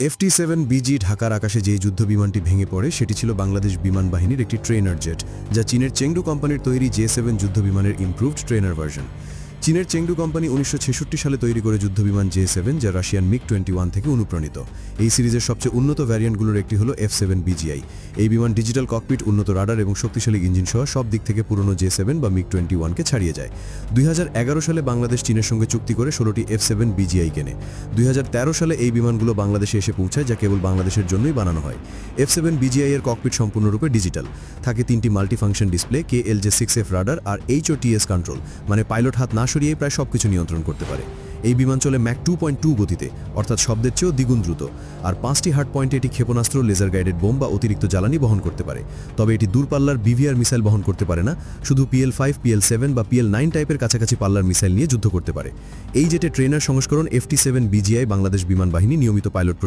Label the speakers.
Speaker 1: FT seven busy ঢাকার আকাশে যে যুদ্ধ বিমানটি ভেঙে পড়ে, সেটি ছিল বাংলাদেশ বিমান বাহিনীর একটি ট্রেনার জেট, যা চীনের চেংডু কোম্পানির তৈরি জে সেভেন যুদ্ধ বিমানের ইমপ্রুভড ট্রেনার ভার্সন চীনের চেংডু কোম্পানি উনিশশো ছেষট্টি সালে তৈরি করে যুদ্ধ বিমান জে সেভেন, যা রাশিয়ান মিগ টোয়েন্টি ওয়ান থেকে অনুপ্রাণিত। এই সিরিজের সবচেয়ে উন্নত ভ্যারিয়েন্টগুলোর একটি হলো এফ সেভেন বিজিআই এই বিমান ডিজিটাল ককপিট, উন্নত রাডার এবং শক্তিশালী ইঞ্জিন সহ সব দিক থেকে পুরনো জে সেভেন বা মিগ টোয়েন্টি ওয়ানকে ছাড়িয়ে যায়। দুই হাজার এগারো সালে বাংলাদেশ চীনের সঙ্গে চুক্তি করে ষোলোটি এফ সেভেন বিজিআই কেনে। দুই হাজার তেরো সালে এই বিমানগুলো বাংলাদেশে এসে পৌঁছায়, যা কেবল বাংলাদেশের জন্যই বানানো হয়। এফ সেভেন বিজিআই এর ককপিট সম্পূর্ণরূপে ডিজিটাল। থাকে তিনটি multifunction display, K L J six F radar আর এইচ ও টিএস কন্ট্রোল মানে পাইলট হাত না সরিয়েই প্রায় সবকিছু নিয়ন্ত্রণ করতে পারে। এই বিমান চলে ম্যাক টু পয়েন্ট টু গতিতে, অর্থাৎ শব্দের চেয়েও দ্বিগুণ দ্রুত। আর পাঁচটি হার্ড পয়েন্টে এটি ক্ষেপণাস্ত্র লেজার গাইডেড বোম বা অতিরিক্ত জ্বালানি বহন করতে পারে। তবে এটি দূরপাল্লার বিভিআর মিসাইল বহন করতে পারে না, শুধু পিএল ফাইভ পিএল সেভেন বা পিএল নাইন টাইপের কাছাকাছি পাল্লার মিসাইল নিয়ে যুদ্ধ করতে পারে। এই জেটে ট্রেনার সংস্করণ এফটি সেভেন বিজিআই বাংলাদেশ বিমান বাহিনী নিয়মিত পাইলট